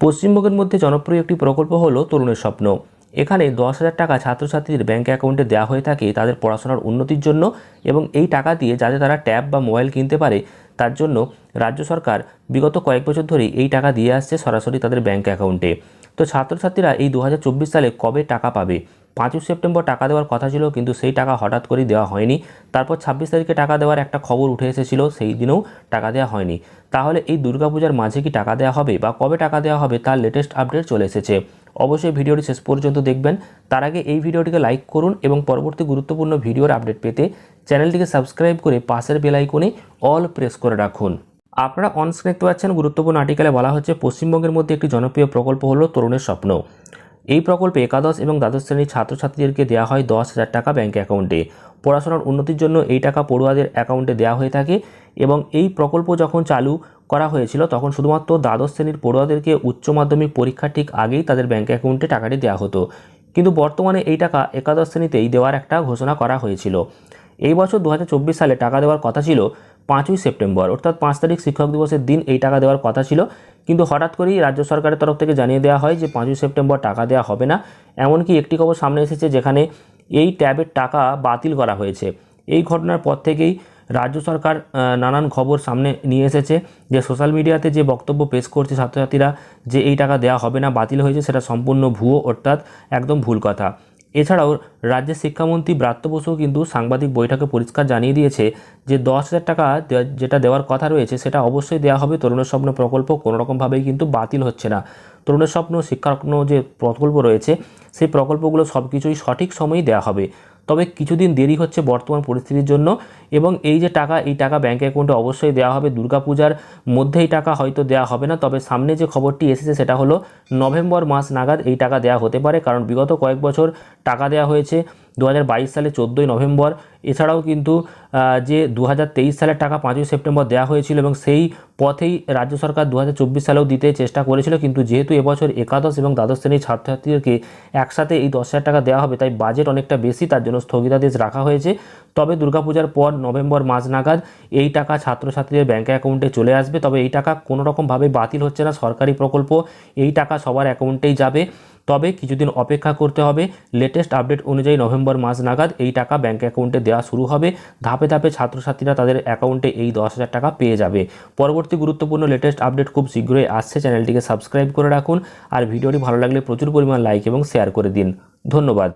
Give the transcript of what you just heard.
পশ্চিমবঙ্গের মধ্যে জনপ্রিয় একটি প্রকল্প হলো তরুণের স্বপ্ন। এখানে দশ হাজার টাকা ছাত্রছাত্রীদের ব্যাঙ্ক অ্যাকাউন্টে দেওয়া হয়ে থাকে তাদের পড়াশোনার উন্নতির জন্য এবং এই টাকা দিয়ে যাতে তারা ট্যাব বা মোবাইল কিনতে পারে, তার জন্য রাজ্য সরকার বিগত কয়েক বছর ধরে এই টাকা দিয়ে আসছে সরাসরি তাদের ব্যাঙ্ক অ্যাকাউন্টে। তো ছাত্রছাত্রীরা এই দু হাজার চব্বিশ সালে কবে টাকা পাবে? পাঁচই সেপ্টেম্বর টাকা দেওয়ার কথা ছিল, কিন্তু সেই টাকা হঠাৎ করেই দেওয়া হয়নি। তারপর ছাব্বিশ তারিখে টাকা দেওয়ার একটা খবর উঠে এসেছিল, সেই দিনেও টাকা দেওয়া হয়নি। তাহলে এই দুর্গাপূজার মাঝে কি টাকা দেওয়া হবে বা কবে টাকা দেওয়া হবে তার লেটেস্ট আপডেট চলে এসেছে। অবশ্যই ভিডিওটি শেষ পর্যন্ত দেখবেন। তার আগে এই ভিডিওটিকে লাইক করুন এবং পরবর্তী গুরুত্বপূর্ণ ভিডিওর আপডেট পেতে চ্যানেলটিকে সাবস্ক্রাইব করে পাশের বেল আইকনে অল প্রেস করে রাখুন। আপনারা অনস্ক্রিন দেখতে পাচ্ছেন, গুরুত্বপূর্ণ আর্টিকেলে বলা হচ্ছে, পশ্চিমবঙ্গের মধ্যে একটি জনপ্রিয় প্রকল্প হলো তরুণের স্বপ্ন। এই প্রকল্পে একাদশ এবং দ্বাদশ শ্রেণির ছাত্রছাত্রীদেরকে দেওয়া হয় দশ হাজার টাকা ব্যাঙ্ক অ্যাকাউন্টে। পড়াশোনার উন্নতির জন্য এই টাকা পড়ুয়াদের অ্যাকাউন্টে দেওয়া হয়ে থাকে এবং এই প্রকল্প যখন চালু করা হয়েছিল তখন শুধুমাত্র দ্বাদশ শ্রেণির পড়ুয়াদেরকে উচ্চ মাধ্যমিক পরীক্ষার ঠিক আগেই তাদের ব্যাঙ্ক অ্যাকাউন্টে টাকাটি দেওয়া হতো। কিন্তু বর্তমানে এই টাকা একাদশ শ্রেণীতেই দেওয়ার একটা ঘোষণা করা হয়েছিল। এই বছর দু হাজার চব্বিশ সালে টাকা দেওয়ার কথা ছিল পাঁচই সেপ্টেম্বর, অর্থাৎ পাঁচ তারিখ শিক্ষক দিবসের দিন এই টাকা দেওয়ার কথা ছিল। কিন্তু হঠাৎ করেই রাজ্য সরকারের তরফ থেকে জানিয়ে দেওয়া হয় যে পাঁচই সেপ্টেম্বর টাকা দেওয়া হবে না। এমনকি একটি খবর সামনে এসেছে যেখানে এই ট্যাবের টাকা বাতিল করা হয়েছে। এই ঘটনার পর থেকেই রাজ্য সরকার নানান খবর সামনে নিয়ে এসেছে যে সোশ্যাল মিডিয়াতে যে বক্তব্য পেশ করছে ছাত্রছাত্রীরা যে এই টাকা দেওয়া হবে না, বাতিল হয়েছে, সেটা সম্পূর্ণ ভুয়ো, অর্থাৎ একদম ভুল কথা। এছাড়াও রাজ্যের শিক্ষামন্ত্রী ব্রাত্য বসুও কিন্তু সাংবাদিক বৈঠকে পরিষ্কার জানিয়ে দিয়েছে যে দশ হাজার টাকা যেটা দেওয়ার কথা রয়েছে, সেটা অবশ্যই দেওয়া হবে। তরুণের স্বপ্ন প্রকল্প কোনোরকমভাবেই কিন্তু বাতিল হচ্ছে না। তরুণের স্বপ্ন, শিক্ষারত্ন যে প্রকল্প রয়েছে, সেই প্রকল্পগুলো সব কিছুই সঠিক সময়েই দেওয়া হবে। তবে কিছুদিন দেরি হচ্ছে বর্তমান পরিস্থিতির জন্য এবং এই যে টাকা, এই টাকা ব্যাঙ্ক অ্যাকাউন্টে অবশ্যই দেওয়া হবে। দুর্গাপূজার মধ্যে এই টাকা হয়তো দেওয়া হবে না, তবে সামনে যে খবরটি এসেছে সেটা হলো নভেম্বর মাস নাগাদ এই টাকা দেওয়া হতে পারে। কারণ বিগত কয়েক বছর টাকা দেওয়া হয়েছে। দু হাজার বাইশ সালে চোদ্দোই নভেম্বর। এছাড়াও কিন্তু যে দু হাজার তেইশ সালের টাকা পাঁচই সেপ্টেম্বর দেওয়া হয়েছিল এবং সেই পথেই রাজ্য সরকার দু হাজার চব্বিশ সালেও দিতে চেষ্টা করেছিল, কিন্তু যেহেতু এবছর একাদশ এবং দ্বাদশ শ্রেণির ছাত্রছাত্রীদেরকে একসাথে এই দশ হাজার টাকা দেওয়া হবে, তাই বাজেট অনেকটা বেশি, তার জন্য স্থগিতাদেশ রাখা হয়েছে। তবে দুর্গাপূজার পর নভেম্বর মাস নাগাদ এই টাকা ছাত্রছাত্রীদের ব্যাঙ্ক অ্যাকাউন্টে চলে আসবে। তবে এই টাকা কোনো রকমভাবে বাতিল হচ্ছে না, সরকারি প্রকল্প, এই টাকা সবার অ্যাকাউন্টেই যাবে। তবে কিছুদিন অপেক্ষা করতে হবে। লেটেস্ট আপডেট অনুযায়ী নভেম্বর মাস নাগাদ এই টাকা ব্যাঙ্ক অ্যাকাউন্টে দেওয়া শুরু হবে। ধাপে ধাপে ছাত্রছাত্রীরা তাদের অ্যাকাউন্টে এই দশ হাজার টাকা পেয়ে যাবে। পরবর্তী গুরুত্বপূর্ণ লেটেস্ট আপডেট খুব শীঘ্রই আসছে। চ্যানেলটিকে সাবস্ক্রাইব করে রাখুন। আর ভিডিওটি ভালো লাগলে প্রচুর পরিমাণ লাইক এবং শেয়ার করে দিন। ধন্যবাদ।